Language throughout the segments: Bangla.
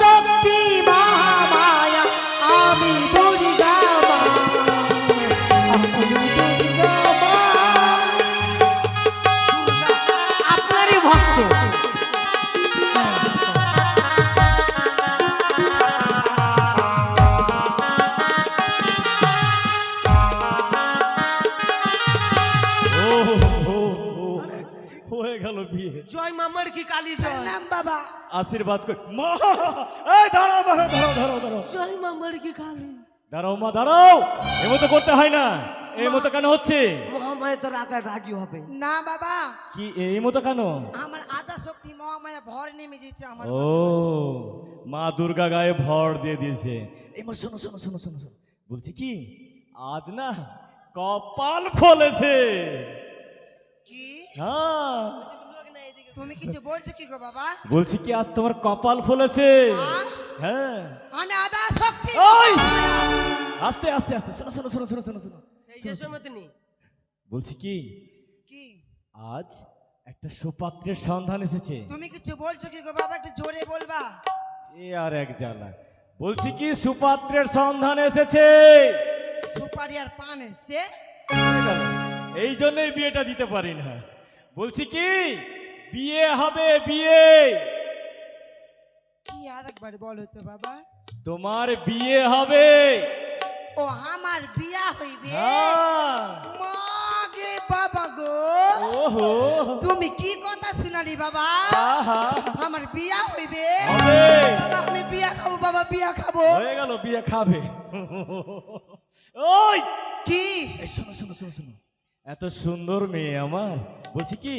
শক্তি গেল বিয়ে। জয় মামার কি কালী জয়। নাম বাবা। আশীর্বাদ কর। মা এই দাঁড়াও দাঁড়াও দাঁড়াও দাঁড়াও দাঁড়াও। জয় মামার কি কালী। দাঁড়াও মা দাঁড়াও। এ মতো করতে হয় না। এই মতো কেন হচ্ছে? মহামায় তো রাগা রাগি হবে। না বাবা। কি এই মতো কেন? আমার আদা শক্তি মহামায়া ভর নেমে যেছে আমার ও মা দুর্গা গায়ে ভর দিয়ে দিয়েছে। এই মা শোনো শোনো শোনো শোনো শোনো। বলছি কি আজ না কপাল ফলেছে। কি? হ্যাঁ। তুমি কিছু বলছো কি গো বাবা? বলছি কি আজ তোমার কপাল ফুলেছে? হ্যাঁ। আমি আদা শক্তি। ওই! আস্তে আস্তে আস্তে শোনো শোনো শোনো শোনো শোনো শোনো। সেই যে সময় বলছি কি কি? আজ একটা সুপাত্রের সন্ধান এসেছে। তুমি কিছু বলছো কি গো বাবা? একটু জোরে বলবা। এ আর এক জ্বালা। বলছি কি সুপাত্রের সন্ধান এসেছে। সুপারি আর পান এসছে। এই জন্যই বিয়েটা দিতে পারি না। বলছি কি বিয়ে হবে বিয়ে। কি আর একবার বলো তো বাবা? তোমার বিয়ে হবে। ও আমার বিয়া হইবে? হ্যাঁ। মাগে বাবা গো। ওহো। তুমি কি কথা শুনালি বাবা? আহা। আমার বিয়া হইবে। হবে। আমি বিয়া খাব বাবা বিয়া খাব। হয়ে গেল বিয়ে খাবে। ওই! কি? এই শোনো শোনো শোনো শোনো। এত সুন্দর মেয়ে আমার। বলছি কি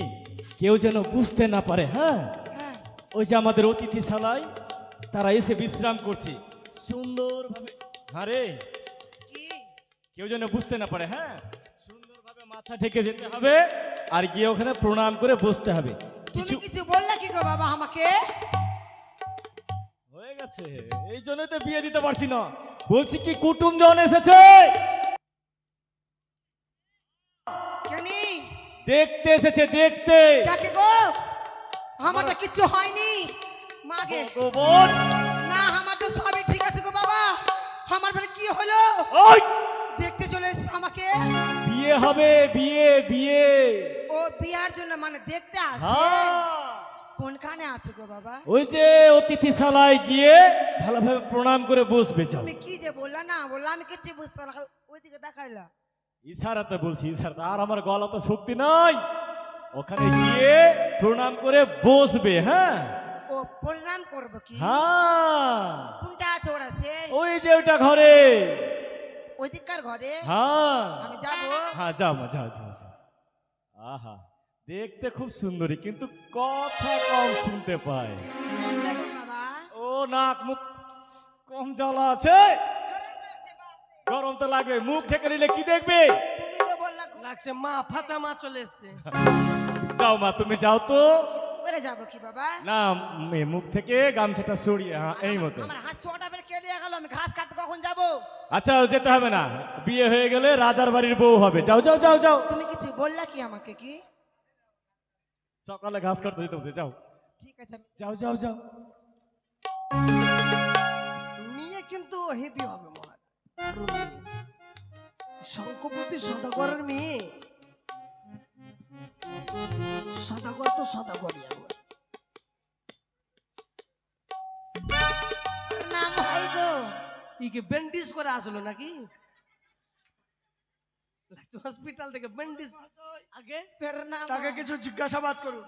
কেউ যেন বুঝতে না পারে হ্যাঁ? হ্যাঁ। ওই যে আমাদের অতিথিশালায় তারা এসে বিশ্রাম করছে। সুন্দরভাবে হ্যাঁ রে? কি? কেউ যেন বুঝতে না পারে হ্যাঁ? সুন্দরভাবে মাথা ঠেকে যেতে হবে আর গিয়ে ওখানে প্রণাম করে বসতে হবে। তুমি কিছু কিছু বললে কি গো বাবা আমাকে? হয়ে গেছে এই জন্যই তো বিয়ে দিতে পারছি না। বলছি কি কুটুম জন এসেছে? দেখতে এসেছে দেখতে। কাকে গো? আমার তো কিচ্ছু হয়নি। মাগে। ভগবান না আমার তো সবই ঠিক আছে গো বাবা। আমার বলে কি হলো? ওই! দেখতে চলে এসছে আমাকে। বিয়ে হবে বিয়ে বিয়ে। ও বিয়ার জন্য মানে দেখতে আসে। হ্যাঁ। কোনখানে আছে গো বাবা? ওই যে অতিথিশালায় গিয়ে ভালোভাবে প্রণাম করে বসবে তুমি কি যে বললা না বললা আমি কিছু বুঝতে পারলাম ওইদিকে দেখাইলা। ইশারাতে বলছি ইশারাতে। আর আমার গলা তো শক্তি নাই। ওখানে গিয়ে প্রণাম করে বসবে হ্যাঁ? ও প্রণাম করব কি? হ্যাঁ। কোনটা আছে ওরা? সে ওই যে ওটা ঘরে। ওইদিককার ঘরে? হ্যাঁ। আমি যাব। হ্যাঁ যাও যাও যাও যাও। আহা দেখতে খুব সুন্দরী কিন্তু কথা কম শুনতে পায়। ও নাক মুখ কম জ্বালা আছে। গরম তো লাগবে। মুখ ঠেকে নিলে কি দেখবে? তুমি তো বললা লাগছে মা ফাতা মা চলে এসছে। যাও মা তুমি যাও তো। করে যাব কি বাবা? না মুখ থেকে গামছাটা সরিয়ে হ্যাঁ এই মতো। আমার হাত ছোটা বের কেটে গেল? আমি ঘাস কাটতে কখন যাব? আচ্ছা যেতে হবে না। বিয়ে হয়ে গেলে রাজার বাড়ির বউ হবে। যাও যাও যাও যাও। তুমি কিছু বললা কি আমাকে কি? সকালে ঘাস কাটতে যাও। ঠিক আছে যাও যাও যাও। মেয়ে কিন্তু হেভি হবে শঙ্কপতি সদাগরের মেয়ে। সদাগর তো সদাগরই। নাম গো। ইকে ব্যান্ডেজ করে আসলো নাকি? হসপিটাল থেকে ব্যান্ডেজ। আগে ফের নাম তাকে কিছু জিজ্ঞাসাবাদ করুন।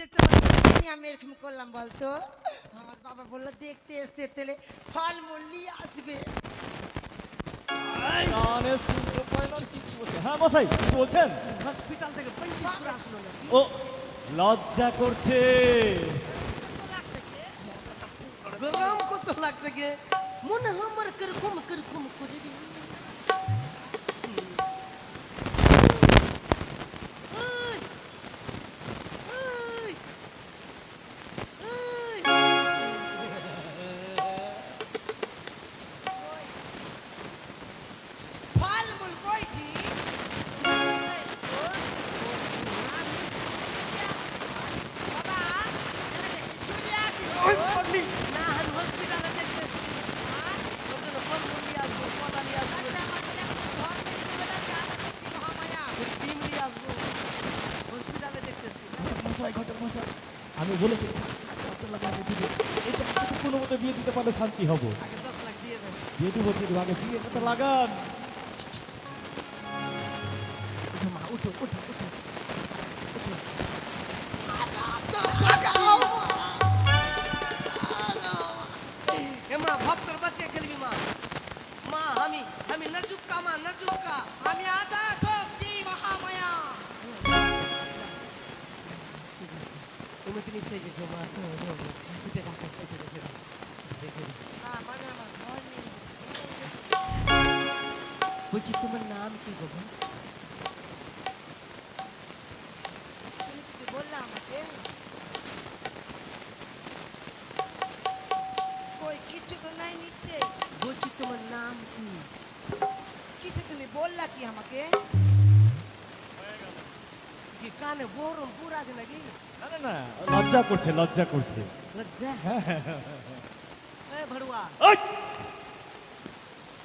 দেখতে পাচ্ছি? আমি এরকম করলাম বলতো। আমার বাবা বলল দেখতে এসছে তেলে ফল মূল্যি আসবে। হ্যাঁ বসাই কিছু বলছেন? হসপিটাল থেকে ও লজ্জা করছে। কত লাগছে গে? মনে আমার কীরকম কীরকম করে আমি বলেছি আচ্ছা অত লাগা আমি দিব। তো সাথে কোনো মতে বিয়ে দিতে পারলে শান্তি হব। আগে দশ লাখ দিয়ে দেন। দিয়ে দিব দিয়ে দিব। আগে বিয়ে কথা লাগান। উঠো মা উঠো উঠো উঠো। উঠো মা ভক্তর বাচ্চা খেলবি মা। মা আমি আমি নজুক্কা মা নজুক্কা আমি আদা শক্তি মহামায়া তুমি তুমি সেজেছো মা উঠে রাখো উঠে রেখে বলছি তোমার নাম কি? তুমি কিছু বললে আমাকে কই কিছু তো নাই নিচ্ছে বলছি তোমার নাম কি কিছু তুমি বললা কি আমাকে কি কানে বরম পুরা আছে নাকি না লজ্জা করছে লজ্জা করছে। লজ্জা? এ ভড়ুয়া!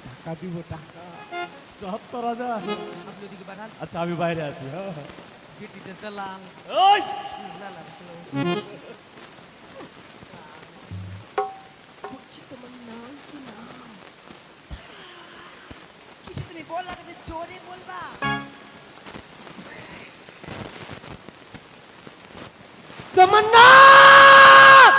টাকা দিব টাকা। সত্তর হাজার। আপনি ওদিকে বাড়ান আচ্ছা আমি বাইরে আছি হ্যাঁ, হ্যাঁ। পেটিতে তোমার নাম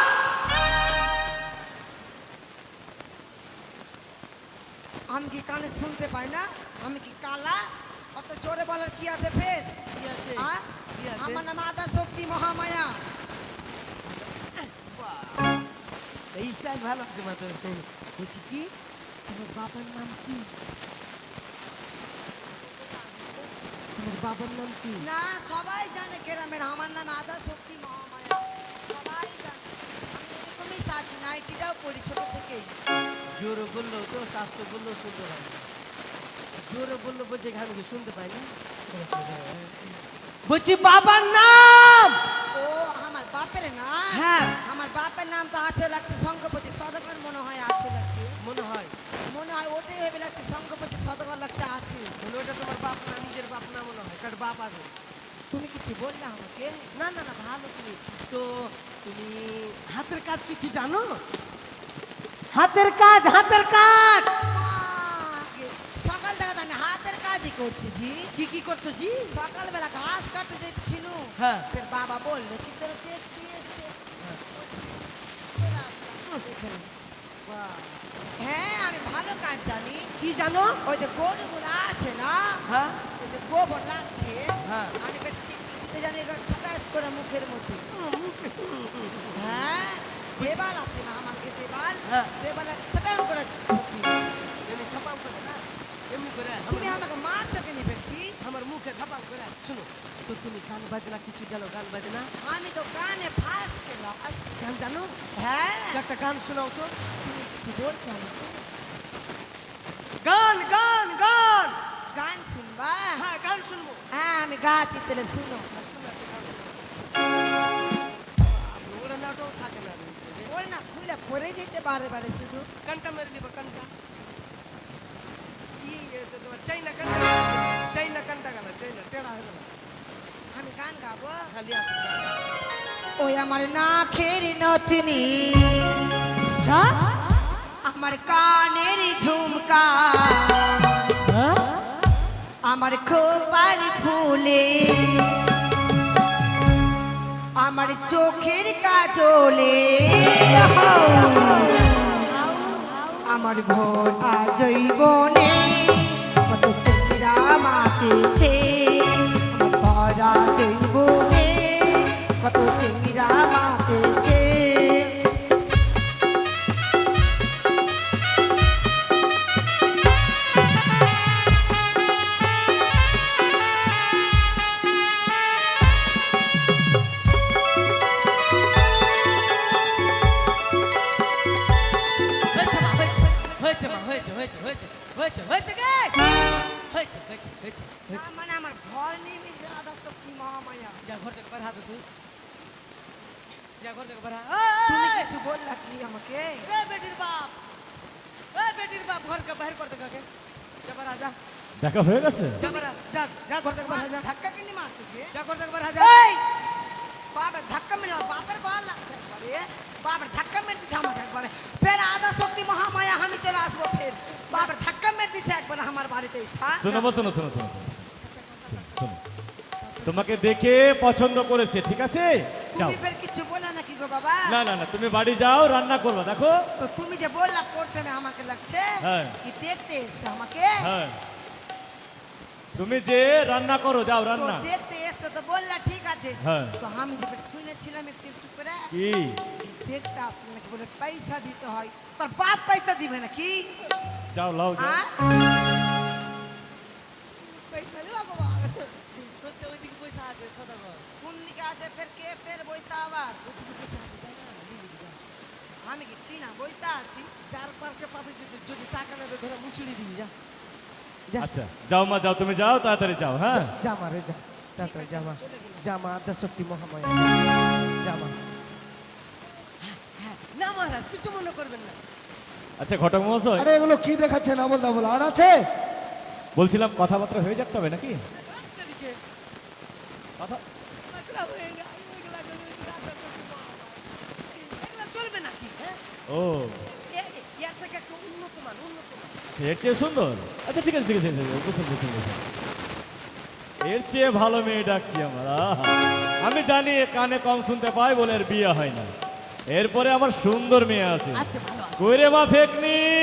আমি কি কানে শুনতে পাই না আমি কি কালা অত জোরে বলার কি আছে ফের কি আছে হ্যাঁ? কি আছে আমার নাম আদা শক্তি মহামায়া এই স্টাইল ভালো আছে মা তোর বলছি কি তোমার বাবার নাম কি তোমার বাবার নাম কি? না সবাই জানে গ্রামের আমার নাম আদা শক্তি মহামায়া। সবাই জানে। আমি এরকমই সাজি নাইটিটাও পড়ি ছোট থেকেই জোরে বলল তো স্বাস্থ্য বলল শুনতে পাই জোরে বলল বলছে আমি কি শুনতে পাই না। বলছি বাবার নাম! ও আমার বাপের না হ্যাঁ। আমার বাপের নাম তো আছে লাগছে শঙ্কপতি সদগর মনে হয় আছে লাগছে। মনে হয়। মনে হয় ওটাই হবে লাগছে শঙ্কপতি সদগর লাগছে আছে। ওটা তোমার বাপ বাপ না মনে হয় কার বাপ আছে। তুমি কিছু বললে আমাকে? না না না ভালো তুমি। তো তুমি হাতের কাজ কিছু জানো? হাতের কাজ হাতের কাজ! সকাল থেকে আমি হাতের কাজই করছি জি। কি কি করছ জি? সকালবেলা ঘাস কাটতে যাচ্ছিল। হ্যাঁ। ফের বাবা বলল কি তোর এসছে চলে আসলাম হ্যাঁ আমি ভালো কাজ জানি। কি জানো? ওই যে গরুগুলো আছে না হ্যাঁ। গোবর লাগছে হ্যাঁ। আমি ফের চিপতে জানি সাটাইস করে মুখের মধ্যে। হ্যাঁ দেবাল আছে না আমাকে দেবাল। দেবালে করে এমনি ছাপাম করে না এমনি করে। তুমি আমাকে মারছো কেন ফেরছি আমার মুখে ছাপাম করে। শুনো তো তুমি গান বাজনা কিছু জানো গান বাজনা? আমি তো কানে ফাঁস গেলাম গান জানো? হ্যাঁ। একটা গান শোনাও তো। তুমি কিছু বলছো আমাকে? গান গান গান! গান শুনবা? হ্যাঁ গান শুনব। হ্যাঁ আমি গাছি তাহলে শুনো। হ্যাঁ, নাটক থাকে না রে, রে। বল না খুলে পড়ে দিয়েছে বারে বারে শুধু। কানটা মেরে নিব কানটা। চাইনা কানটা চাইনা কানটা গেল চাইনা টেড়া হয়ে গেল আমি গান গাবো? খালি ওই আমার না খের নথনি আমার কানের ঝুমকা। আমার খোপার ফুলে, আমার চোখের কাজলে। আমার ভরা জৈবনে কত চেহারা মাতেছে। ভরা জৈবনে কত চেহারা ঘর থেকে বাড়া তুমি কিছু বললা কি আমাকে এ বেটির বাপ এ বেটির বাপ ঘর কে বাহির করতে কাকে যা বাড়া যা দেখা হয়ে গেছে যা বাড়া যা যা ঘর থেকে বাড়া যা ধাক্কা কিনে মারছো যা ঘর থেকে বাড়া যা এই বাপের ধাক্কা মেরে বাপের ঘর লাগছে একবারে বাপের ধাক্কা মেরে দিচ্ছে আমাকে একবারে ফের আদা শক্তি মহামায়া আমি চলে আসব ফের ধাক্কা মেরে একবারে আমার বাড়িতে শোনো শোনো শোনো শোনো শোনো, শোনো। তোমাকে দেখে পছন্দ করেছে ঠিক আছে যাও তুমি ফের কিছু বলে গো বাবা। না না না তুমি বাড়ি যাও রান্না করবা দেখো। তো তুমি যে বললা প্রথমে আমাকে লাগছে। হ্যাঁ। কি দেখতে এসছে আমাকে? হ্যাঁ। তুমি যে রান্না করো যাও রান্না। দেখতে এসছো তো বললা ঠিক আছে। হ্যাঁ। তো আমি যে শুনেছিলাম একটু একটু করে কি? দেখতে আসলে নাকি বলে পয়সা দিতে হয়। তোর বাপ পয়সা দিবে নাকি? যাও লাও যাও। কোন দিকে আছে ফের কে? ফের বৈশা আবার। আমি কি চিনা? বৈশা আছি। যার পাশে পাবে যদি যদি টাকা নেবে ধরে দিবি যা। যা। আচ্ছা যাও মা যাও তুমি যাও তাড়াতাড়ি যাও হ্যাঁ? জামা রে যা। তাড়াতাড়ি জামা। জামা শক্তি মহামায়া। জামা হ্যাঁ, হ্যাঁ, না মহারাজ কিছু মনে করবেন না। আচ্ছা ঘটক মহাশয়। আরে এগুলো কি দেখাচ্ছেন? আবল দাবল আর আছে? বলছিলাম কথাবার্তা হয়ে যেতে হবে নাকি এদিকে কথা পাতলা হয়ে যায়, ওইগুলা যদি আদ্যা শক্তি মহামায়া। চলবে নাকি হ্যাঁ ও। এর থেকে একটু উন্নত মান উন্নত মান আচ্ছা, এর চেয়ে সুন্দর? আচ্ছা ঠিক আছে ঠিক আছে ঠিক আছে, বসুন বসুন বসুন এর চেয়ে ভালো মেয়ে ডাকছি আমার। আমি জানি কানে কম শুনতে পাই বলে এর বিয়ে হয় না। এরপরে আমার সুন্দর মেয়ে আছে। আচ্ছা ভালো কইরে মা ফেকনি